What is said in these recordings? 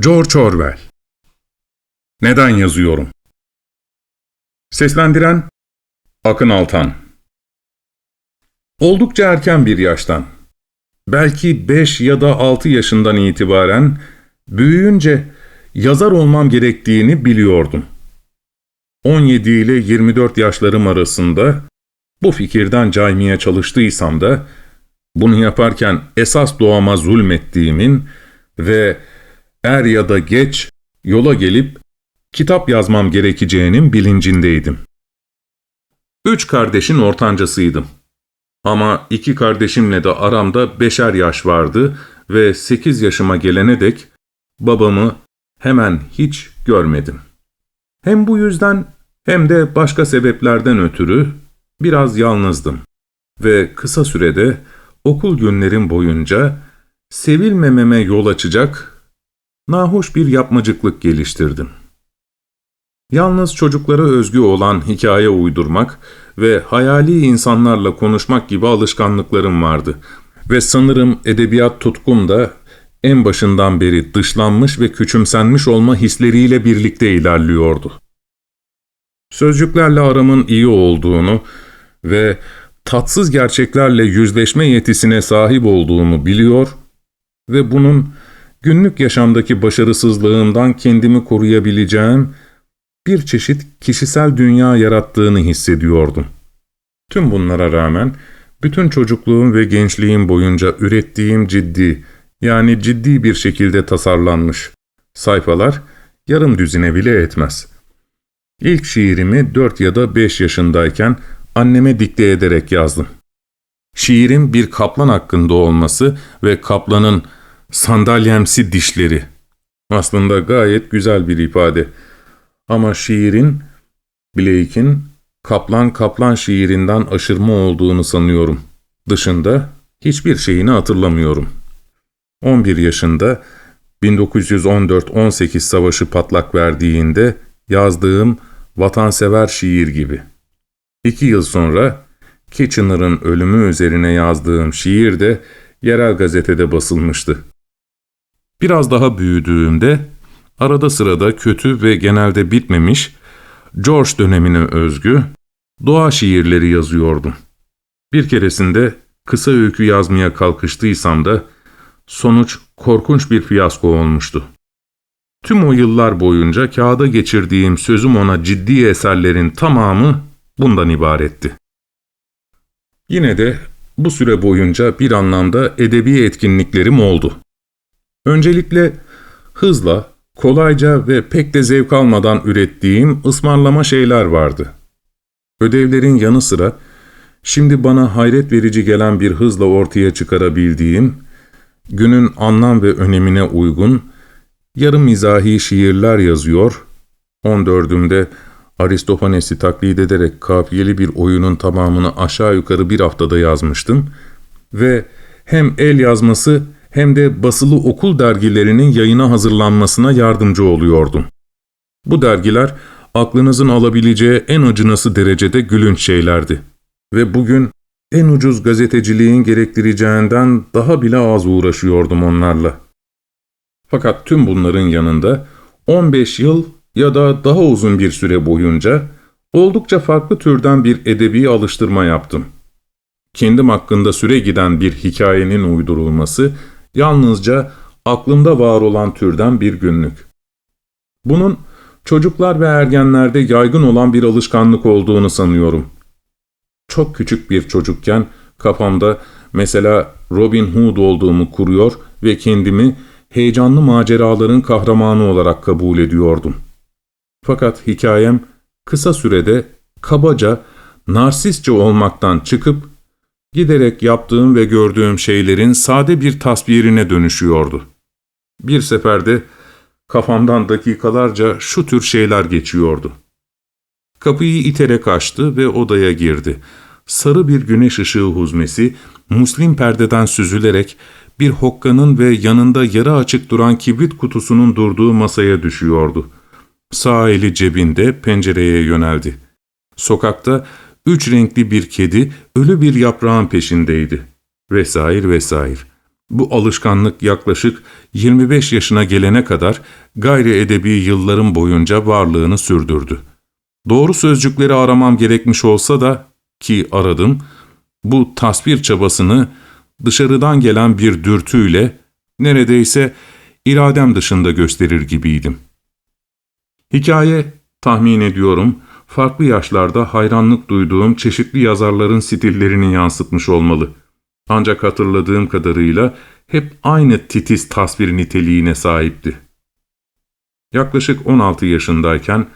George Orwell Neden yazıyorum? Seslendiren Akın Altan Oldukça erken bir yaştan, belki 5 ya da 6 yaşından itibaren büyüyünce yazar olmam gerektiğini biliyordum. 17 ile 24 yaşlarım arasında bu fikirden caymaya çalıştıysam da bunu yaparken esas doğama zulmettiğimin ve er ya da geç yola gelip kitap yazmam gerekeceğinin bilincindeydim. Üç kardeşin ortancasıydım. Ama iki kardeşimle de aramda beşer yaş vardı ve sekiz yaşıma gelene dek babamı hemen hiç görmedim. Hem bu yüzden hem de başka sebeplerden ötürü biraz yalnızdım. Ve kısa sürede okul günlerim boyunca sevilmememe yol açacak nahoş bir yapmacıklık geliştirdim. Yalnız çocuklara özgü olan hikaye uydurmak ve hayali insanlarla konuşmak gibi alışkanlıklarım vardı. Ve sanırım edebiyat tutkum da en başından beri dışlanmış ve küçümsenmiş olma hisleriyle birlikte ilerliyordu. Sözcüklerle aramın iyi olduğunu ve tatsız gerçeklerle yüzleşme yetisine sahip olduğumu biliyor ve bunun günlük yaşamdaki başarısızlığımdan kendimi koruyabileceğim bir çeşit kişisel dünya yarattığını hissediyordum. Tüm bunlara rağmen bütün çocukluğum ve gençliğim boyunca ürettiğim ciddi, yani ciddi bir şekilde tasarlanmış sayfalar yarım düzine bile etmez. İlk şiirimi 4 ya da 5 yaşındayken anneme dikte ederek yazdım. Şiirin bir kaplan hakkında olması ve kaplanın sandalyemsi dişleri. Aslında gayet güzel bir ifade. Ama şiirin, Blake'in Kaplan Kaplan şiirinden aşırma olduğunu sanıyorum. Dışında hiçbir şeyini hatırlamıyorum. 11 yaşında 1914-18 savaşı patlak verdiğinde yazdığım vatansever şiir gibi. İki yıl sonra Kitchener'ın ölümü üzerine yazdığım şiir de yerel gazetede basılmıştı. Biraz daha büyüdüğümde arada sırada kötü ve genelde bitmemiş George dönemine özgü doğa şiirleri yazıyordum. Bir keresinde kısa öykü yazmaya kalkıştıysam da sonuç korkunç bir fiyasko olmuştu. Tüm o yıllar boyunca kağıda geçirdiğim sözüm ona ciddi eserlerin tamamı bundan ibaretti. Yine de bu süre boyunca bir anlamda edebi etkinliklerim oldu. Öncelikle hızla, kolayca ve pek de zevk almadan ürettiğim ısmarlama şeyler vardı. Ödevlerin yanı sıra şimdi bana hayret verici gelen bir hızla ortaya çıkarabildiğim, günün anlam ve önemine uygun, yarım mizahi şiirler yazıyor, 14'ümde Aristofanes'i taklit ederek kafiyeli bir oyunun tamamını aşağı yukarı bir haftada yazmıştım ve hem el yazması hem de basılı okul dergilerinin yayına hazırlanmasına yardımcı oluyordum. Bu dergiler aklınızın alabileceği en acınası derecede gülünç şeylerdi. Ve bugün en ucuz gazeteciliğin gerektireceğinden daha bile az uğraşıyordum onlarla. Fakat tüm bunların yanında 15 yıl ya da daha uzun bir süre boyunca oldukça farklı türden bir edebi alıştırma yaptım. Kendim hakkında süre giden bir hikayenin uydurulması yalnızca aklımda var olan türden bir günlük. Bunun çocuklar ve ergenlerde yaygın olan bir alışkanlık olduğunu sanıyorum. Çok küçük bir çocukken kafamda mesela Robin Hood olduğumu kuruyor ve kendimi heyecanlı maceraların kahramanı olarak kabul ediyordum. Fakat hikayem kısa sürede kabaca, narsistçe olmaktan çıkıp giderek yaptığım ve gördüğüm şeylerin sade bir tasvirine dönüşüyordu. Bir seferde kafamdan dakikalarca şu tür şeyler geçiyordu. Kapıyı iterek açtı ve odaya girdi. Sarı bir güneş ışığı huzmesi, muslim perdeden süzülerek bir hokkanın ve yanında yarı açık duran kibrit kutusunun durduğu masaya düşüyordu. Sağ eli cebinde pencereye yöneldi. Sokakta üç renkli bir kedi ölü bir yaprağın peşindeydi. Vesair vesair. Bu alışkanlık yaklaşık 25 yaşına gelene kadar gayri edebi yıllarım boyunca varlığını sürdürdü. Doğru sözcükleri aramam gerekmiş olsa da ki aradım, bu tasvir çabasını dışarıdan gelen bir dürtüyle neredeyse iradem dışında gösterir gibiydim. Hikaye, tahmin ediyorum, farklı yaşlarda hayranlık duyduğum çeşitli yazarların stillerini yansıtmış olmalı. Ancak hatırladığım kadarıyla hep aynı titiz tasvir niteliğine sahipti. Yaklaşık 16 yaşındayken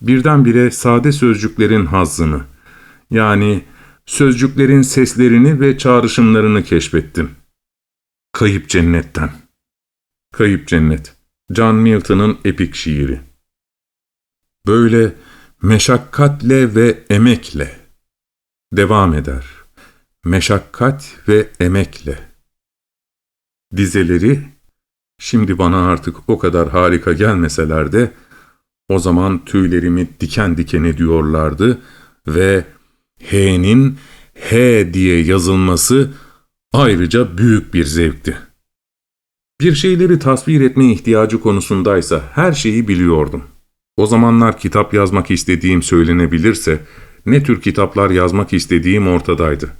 birdenbire sade sözcüklerin hazzını, yani sözcüklerin seslerini ve çağrışımlarını keşfettim. Kayıp Cennetten Kayıp Cennet, John Milton'ın epik şiiri. Böyle meşakkatle ve emekle devam eder. Meşakkat ve emekle. Dizeleri, şimdi bana artık o kadar harika gelmeseler de, o zaman tüylerimi diken diken ediyorlardı ve H'nin H diye yazılması ayrıca büyük bir zevkti. Bir şeyleri tasvir etme ihtiyacı konusundaysa her şeyi biliyordum. O zamanlar kitap yazmak istediğim söylenebilirse, ne tür kitaplar yazmak istediğim ortadaydı.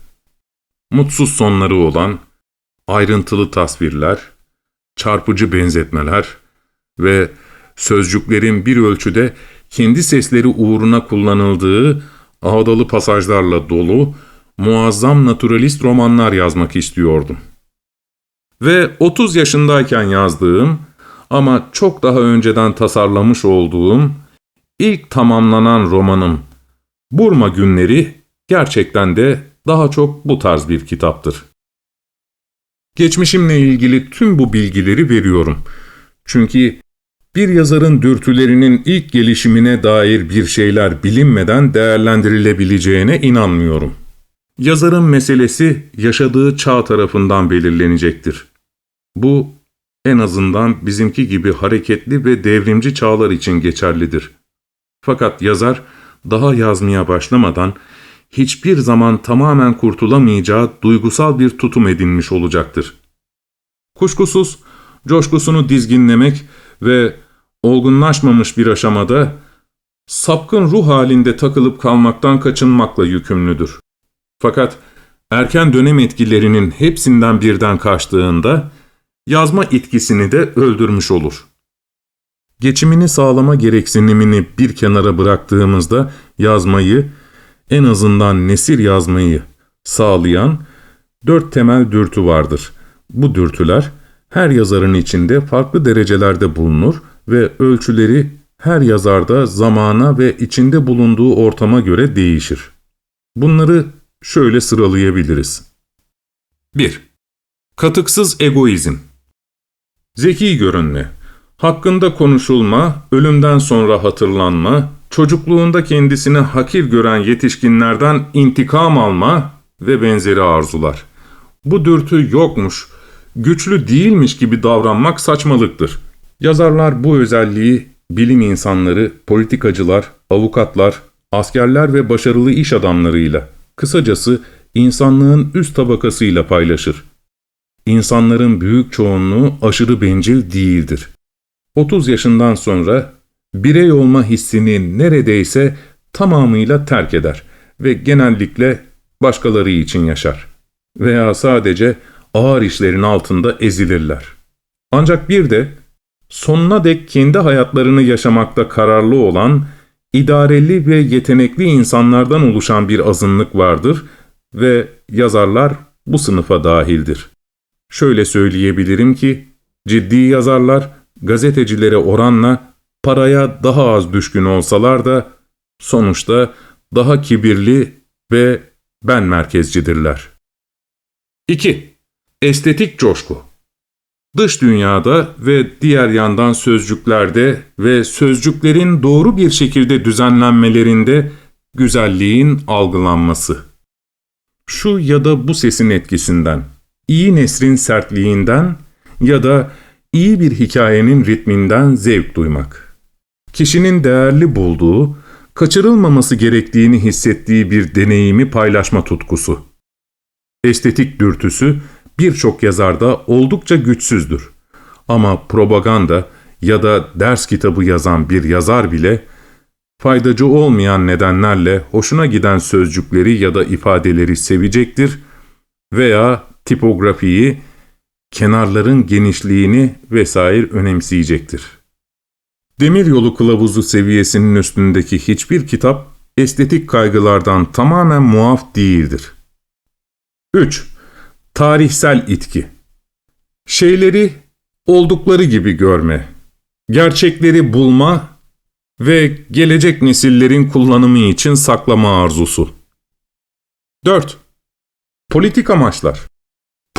Mutsuz sonları olan, ayrıntılı tasvirler, çarpıcı benzetmeler ve sözcüklerin bir ölçüde kendi sesleri uğruna kullanıldığı ağdalı pasajlarla dolu, muazzam naturalist romanlar yazmak istiyordum. Ve 30 yaşındayken yazdığım ama çok daha önceden tasarlamış olduğum ilk tamamlanan romanım Burma Günleri gerçekten de daha çok bu tarz bir kitaptır. Geçmişimle ilgili tüm bu bilgileri veriyorum. Çünkü bir yazarın dürtülerinin ilk gelişimine dair bir şeyler bilinmeden değerlendirilebileceğine inanmıyorum. Yazarın meselesi yaşadığı çağ tarafından belirlenecektir. Bu en azından bizimki gibi hareketli ve devrimci çağlar için geçerlidir. Fakat yazar daha yazmaya başlamadan hiçbir zaman tamamen kurtulamayacağı duygusal bir tutum edinmiş olacaktır. Kuşkusuz coşkusunu dizginlemek ve olgunlaşmamış bir aşamada sapkın ruh halinde takılıp kalmaktan kaçınmakla yükümlüdür. Fakat erken dönem etkilerinin hepsinden birden kaçtığında yazma etkisini de öldürmüş olur. Geçimini sağlama gereksinimini bir kenara bıraktığımızda yazmayı, en azından nesir yazmayı sağlayan dört temel dürtü vardır. Bu dürtüler her yazarın içinde farklı derecelerde bulunur ve ölçüleri her yazarda zamana ve içinde bulunduğu ortama göre değişir. Bunları şöyle sıralayabiliriz. 1. Katıksız egoizm Zeki görünme, hakkında konuşulma, ölümden sonra hatırlanma, çocukluğunda kendisini hakir gören yetişkinlerden intikam alma ve benzeri arzular. Bu dürtü yokmuş, güçlü değilmiş gibi davranmak saçmalıktır. Yazarlar bu özelliği bilim insanları, politikacılar, avukatlar, askerler ve başarılı iş adamlarıyla, kısacası insanlığın üst tabakasıyla paylaşır. İnsanların büyük çoğunluğu aşırı bencil değildir. 30 yaşından sonra birey olma hissini neredeyse tamamıyla terk eder ve genellikle başkaları için yaşar. Veya sadece ağır işlerin altında ezilirler. Ancak bir de sonuna dek kendi hayatlarını yaşamakta kararlı olan, idareli ve yetenekli insanlardan oluşan bir azınlık vardır ve yazarlar bu sınıfa dahildir. Şöyle söyleyebilirim ki, ciddi yazarlar gazetecilere oranla paraya daha az düşkün olsalar da sonuçta daha kibirli ve ben merkezcidirler. 2. Estetik coşku Dış dünyada ve diğer yandan sözcüklerde ve sözcüklerin doğru bir şekilde düzenlenmelerinde güzelliğin algılanması. Şu ya da bu sesin etkisinden, iyi nesrin sertliğinden ya da iyi bir hikayenin ritminden zevk duymak. Kişinin değerli bulduğu, kaçırılmaması gerektiğini hissettiği bir deneyimi paylaşma tutkusu. Estetik dürtüsü birçok yazar da oldukça güçsüzdür. Ama propaganda ya da ders kitabı yazan bir yazar bile faydacı olmayan nedenlerle hoşuna giden sözcükleri ya da ifadeleri sevecektir veya tipografiyi, kenarların genişliğini vesaire önemseyecektir. Demiryolu kılavuzu seviyesinin üstündeki hiçbir kitap estetik kaygılardan tamamen muaf değildir. 3. Tarihsel itki Şeyleri oldukları gibi görme, gerçekleri bulma ve gelecek nesillerin kullanımı için saklama arzusu. 4. Politik amaçlar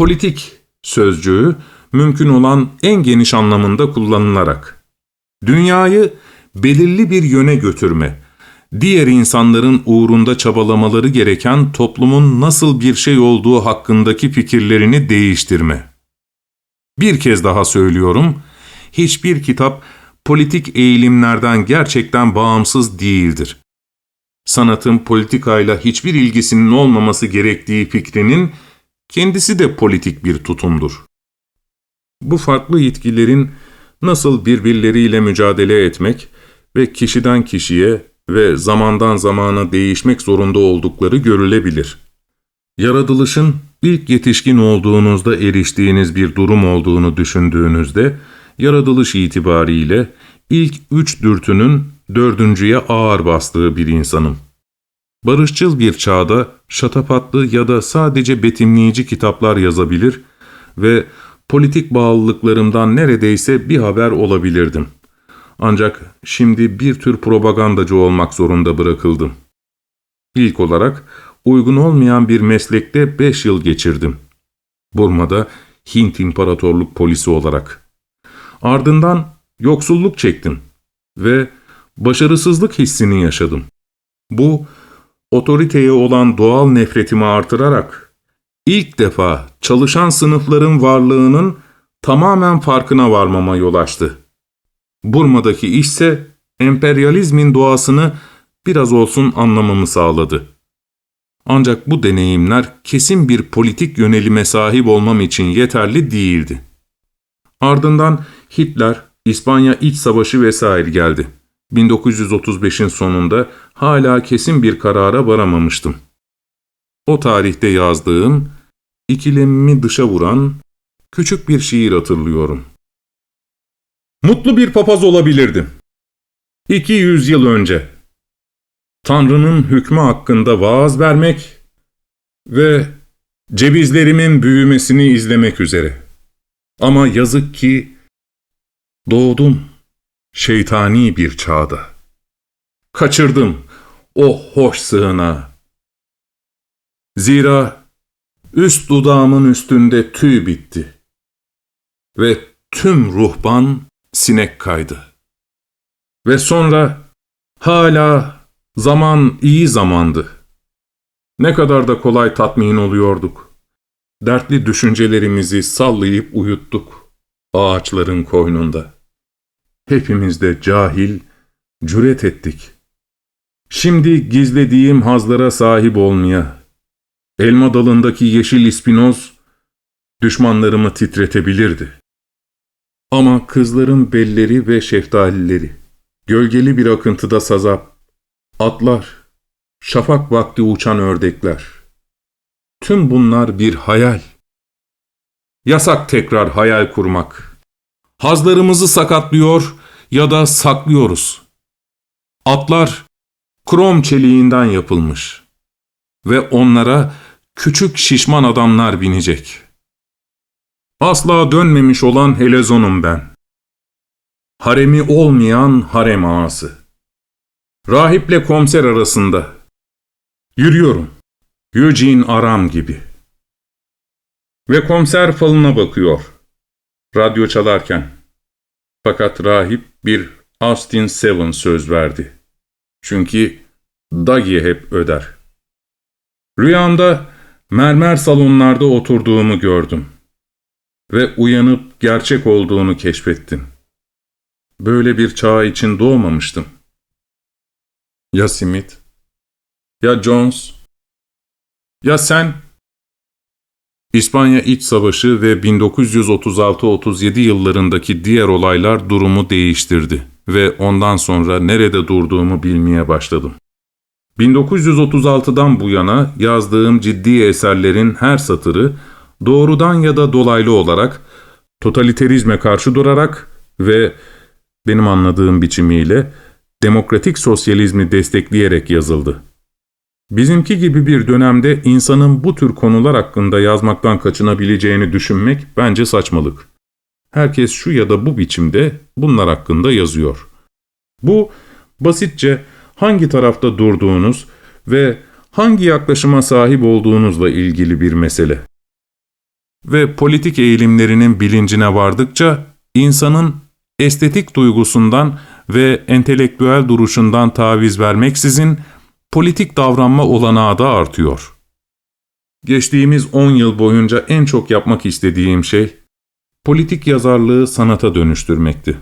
Politik sözcüğü mümkün olan en geniş anlamında kullanılarak, dünyayı belirli bir yöne götürme, diğer insanların uğrunda çabalamaları gereken toplumun nasıl bir şey olduğu hakkındaki fikirlerini değiştirme. Bir kez daha söylüyorum, hiçbir kitap politik eğilimlerden gerçekten bağımsız değildir. Sanatın politikayla hiçbir ilgisinin olmaması gerektiği fikrinin kendisi de politik bir tutumdur. Bu farklı yetkilerin nasıl birbirleriyle mücadele etmek ve kişiden kişiye ve zamandan zamana değişmek zorunda oldukları görülebilir. Yaratılışın ilk yetişkin olduğunuzda eriştiğiniz bir durum olduğunu düşündüğünüzde, yaratılış itibariyle ilk üç dürtünün dördüncüye ağır bastığı bir insanım. Barışçıl bir çağda şatafatlı ya da sadece betimleyici kitaplar yazabilir ve politik bağlılıklarımdan neredeyse bir haber olabilirdim. Ancak şimdi bir tür propagandacı olmak zorunda bırakıldım. İlk olarak uygun olmayan bir meslekte beş yıl geçirdim. Burma'da Hint İmparatorluk polisi olarak. Ardından yoksulluk çektim ve başarısızlık hissini yaşadım. Bu, otoriteye olan doğal nefretimi artırarak ilk defa çalışan sınıfların varlığının tamamen farkına varmama yol açtı. Burma'daki işse emperyalizmin doğasını biraz olsun anlamamı sağladı. Ancak bu deneyimler kesin bir politik yönelime sahip olmam için yeterli değildi. Ardından Hitler, İspanya İç Savaşı vesaire geldi. 1935'in sonunda hala kesin bir karara varamamıştım. O tarihte yazdığım, ikilemimi dışa vuran küçük bir şiir hatırlıyorum. Mutlu bir papaz olabilirdim. 200 yıl önce. Tanrı'nın hükmü hakkında vaaz vermek ve cevizlerimin büyümesini izlemek üzere. Ama yazık ki doğdum şeytani bir çağda. Kaçırdım o hoş sığına. Zira üst dudağımın üstünde tüy bitti. Ve tüm ruhban sinek kaydı. Ve sonra hala zaman iyi zamandı. Ne kadar da kolay tatmin oluyorduk. Dertli düşüncelerimizi sallayıp uyuttuk ağaçların koynunda. Hepimiz de cahil, cüret ettik. Şimdi gizlediğim hazlara sahip olmaya, elma dalındaki yeşil ispinoz, düşmanlarımı titretebilirdi. Ama kızların belleri ve şeftalileri, gölgeli bir akıntıda sazap, atlar, şafak vakti uçan ördekler. Tüm bunlar bir hayal. Yasak tekrar hayal kurmak. Hazlarımızı sakatlıyor ya da saklıyoruz. Atlar krom çeliğinden yapılmış ve onlara küçük şişman adamlar binecek.'' Asla dönmemiş olan Helezon'um ben. Haremi olmayan harem ağası. Rahiple komiser arasında. Yürüyorum. Eugene Aram gibi. Ve komiser falına bakıyor. Radyo çalarken. Fakat rahip bir Austin Seven söz verdi. Çünkü Dagi hep öder. Rüyamda mermer salonlarda oturduğumu gördüm ve uyanıp gerçek olduğunu keşfettim. Böyle bir çağ için doğmamıştım. Ya Smith? Ya Jones? Ya sen? İspanya İç Savaşı ve 1936-37 yıllarındaki diğer olaylar durumu değiştirdi ve ondan sonra nerede durduğumu bilmeye başladım. 1936'dan bu yana yazdığım ciddi eserlerin her satırı doğrudan ya da dolaylı olarak totaliterizme karşı durarak ve benim anladığım biçimiyle demokratik sosyalizmi destekleyerek yazıldı. Bizimki gibi bir dönemde insanın bu tür konular hakkında yazmaktan kaçınabileceğini düşünmek bence saçmalık. Herkes şu ya da bu biçimde bunlar hakkında yazıyor. Bu basitçe hangi tarafta durduğunuz ve hangi yaklaşıma sahip olduğunuzla ilgili bir mesele. Ve politik eğilimlerinin bilincine vardıkça insanın estetik duygusundan ve entelektüel duruşundan taviz vermeksizin politik davranma olanağı da artıyor. Geçtiğimiz 10 yıl boyunca en çok yapmak istediğim şey, politik yazarlığı sanata dönüştürmekti.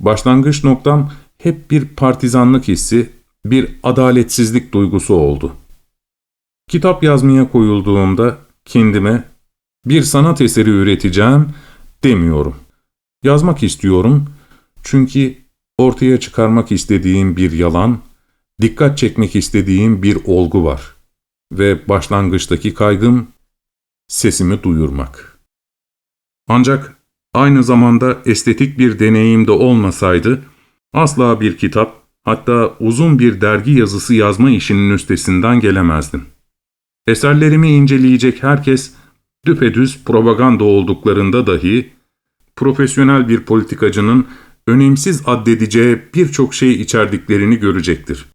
Başlangıç noktam hep bir partizanlık hissi, bir adaletsizlik duygusu oldu. Kitap yazmaya koyulduğumda kendime bir sanat eseri üreteceğim demiyorum. Yazmak istiyorum çünkü ortaya çıkarmak istediğim bir yalan, dikkat çekmek istediğim bir olgu var. Ve başlangıçtaki kaygım sesimi duyurmak. Ancak aynı zamanda estetik bir deneyim de olmasaydı asla bir kitap, hatta uzun bir dergi yazısı yazma işinin üstesinden gelemezdim. Eserlerimi inceleyecek herkes düpedüz propaganda olduklarında dahi profesyonel bir politikacının önemsiz addedeceği birçok şey içerdiklerini görecektir.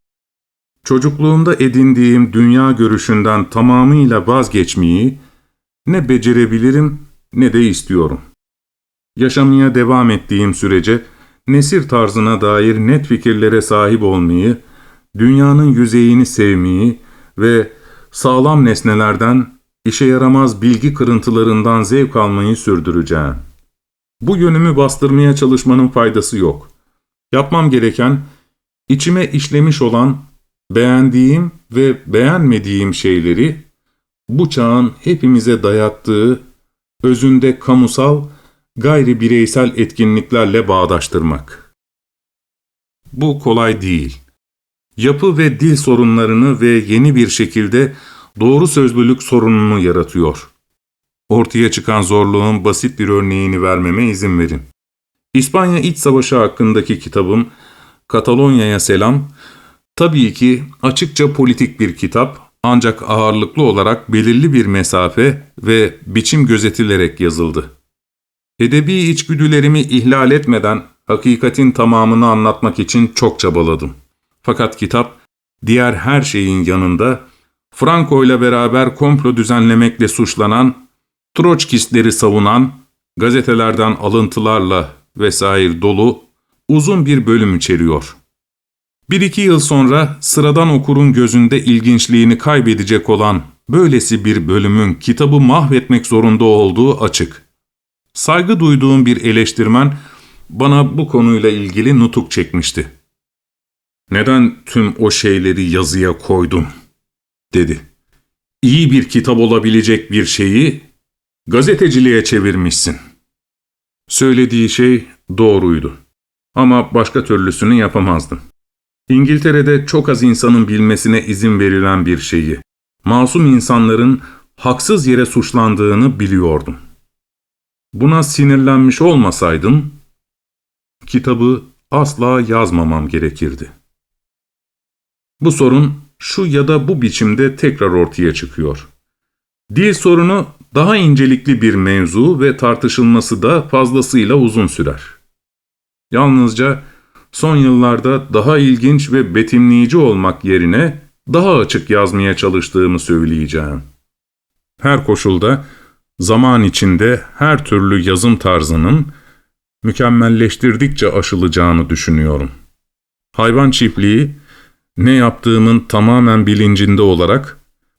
Çocukluğumda edindiğim dünya görüşünden tamamıyla vazgeçmeyi ne becerebilirim ne de istiyorum. Yaşamaya devam ettiğim sürece nesir tarzına dair net fikirlere sahip olmayı, dünyanın yüzeyini sevmeyi ve sağlam nesnelerden, işe yaramaz bilgi kırıntılarından zevk almayı sürdüreceğim. Bu yönümü bastırmaya çalışmanın faydası yok. Yapmam gereken, içime işlemiş olan, beğendiğim ve beğenmediğim şeyleri, bu çağın hepimize dayattığı, özünde kamusal, gayri bireysel etkinliklerle bağdaştırmak. Bu kolay değil. Yapı ve dil sorunlarını ve yeni bir şekilde doğru sözlülük sorununu yaratıyor. Ortaya çıkan zorluğun basit bir örneğini vermeme izin verin. İspanya İç Savaşı hakkındaki kitabım Katalonya'ya Selam, tabii ki açıkça politik bir kitap ancak ağırlıklı olarak belirli bir mesafe ve biçim gözetilerek yazıldı. Edebi içgüdülerimi ihlal etmeden hakikatin tamamını anlatmak için çok çabaladım. Fakat kitap, diğer her şeyin yanında, Franco ile beraber komplo düzenlemekle suçlanan, Troçkistleri savunan, gazetelerden alıntılarla vesaire dolu uzun bir bölüm içeriyor. Bir iki yıl sonra sıradan okurun gözünde ilginçliğini kaybedecek olan böylesi bir bölümün kitabı mahvetmek zorunda olduğu açık. Saygı duyduğum bir eleştirmen bana bu konuyla ilgili nutuk çekmişti. Neden tüm o şeyleri yazıya koydun? dedi. İyi bir kitap olabilecek bir şeyi gazeteciliğe çevirmişsin. Söylediği şey doğruydu. Ama başka türlüsünü yapamazdım. İngiltere'de çok az insanın bilmesine izin verilen bir şeyi, masum insanların haksız yere suçlandığını biliyordum. Buna sinirlenmiş olmasaydım, kitabı asla yazmamam gerekirdi. Bu sorun şu ya da bu biçimde tekrar ortaya çıkıyor. Dil sorunu daha incelikli bir mevzu ve tartışılması da fazlasıyla uzun sürer. Yalnızca son yıllarda daha ilginç ve betimleyici olmak yerine daha açık yazmaya çalıştığımı söyleyeceğim. Her koşulda zaman içinde her türlü yazım tarzının mükemmelleştirdikçe aşılacağını düşünüyorum. Hayvan çiftliği, ne yaptığımın tamamen bilincinde olarak,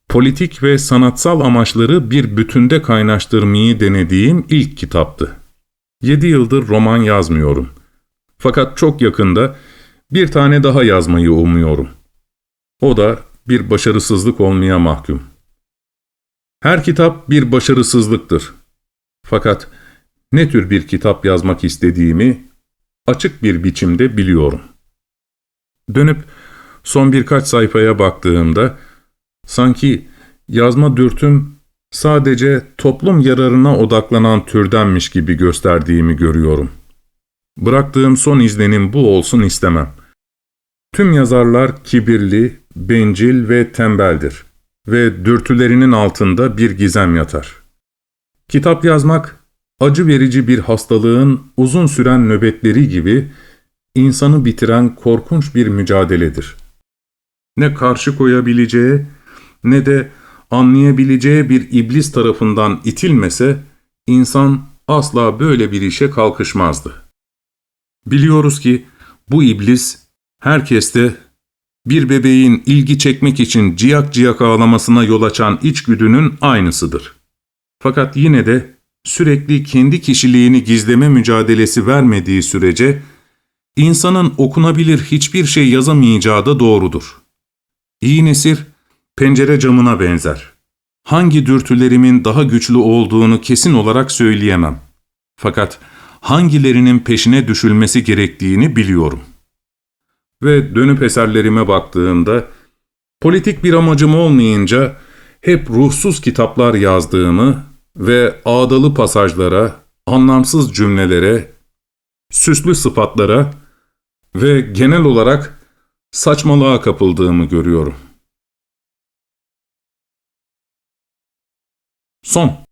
politik ve sanatsal amaçları bir bütünde kaynaştırmayı denediğim ilk kitaptı. Yedi yıldır roman yazmıyorum. Fakat çok yakında bir tane daha yazmayı umuyorum. O da bir başarısızlık olmaya mahkum. Her kitap bir başarısızlıktır. Fakat ne tür bir kitap yazmak istediğimi açık bir biçimde biliyorum. Dönüp son birkaç sayfaya baktığımda sanki yazma dürtüm sadece toplum yararına odaklanan türdenmiş gibi gösterdiğimi görüyorum. Bıraktığım son izlenim bu olsun istemem. Tüm yazarlar kibirli, bencil ve tembeldir ve dürtülerinin altında bir gizem yatar. Kitap yazmak, acı verici bir hastalığın uzun süren nöbetleri gibi insanı bitiren korkunç bir mücadeledir. Ne karşı koyabileceği ne de anlayabileceği bir iblis tarafından itilmese, insan asla böyle bir işe kalkışmazdı. Biliyoruz ki bu iblis herkeste bir bebeğin ilgi çekmek için ciyak ciyak ağlamasına yol açan içgüdünün aynısıdır. Fakat yine de sürekli kendi kişiliğini gizleme mücadelesi vermediği sürece insanın okunabilir hiçbir şey yazamayacağı da doğrudur. İyi nesir pencere camına benzer. Hangi dürtülerimin daha güçlü olduğunu kesin olarak söyleyemem. Fakat hangilerinin peşine düşülmesi gerektiğini biliyorum. Ve dönüp eserlerime baktığımda, politik bir amacım olmayınca hep ruhsuz kitaplar yazdığımı ve ağdalı pasajlara, anlamsız cümlelere, süslü sıfatlara ve genel olarak saçmalığa kapıldığımı görüyorum. Son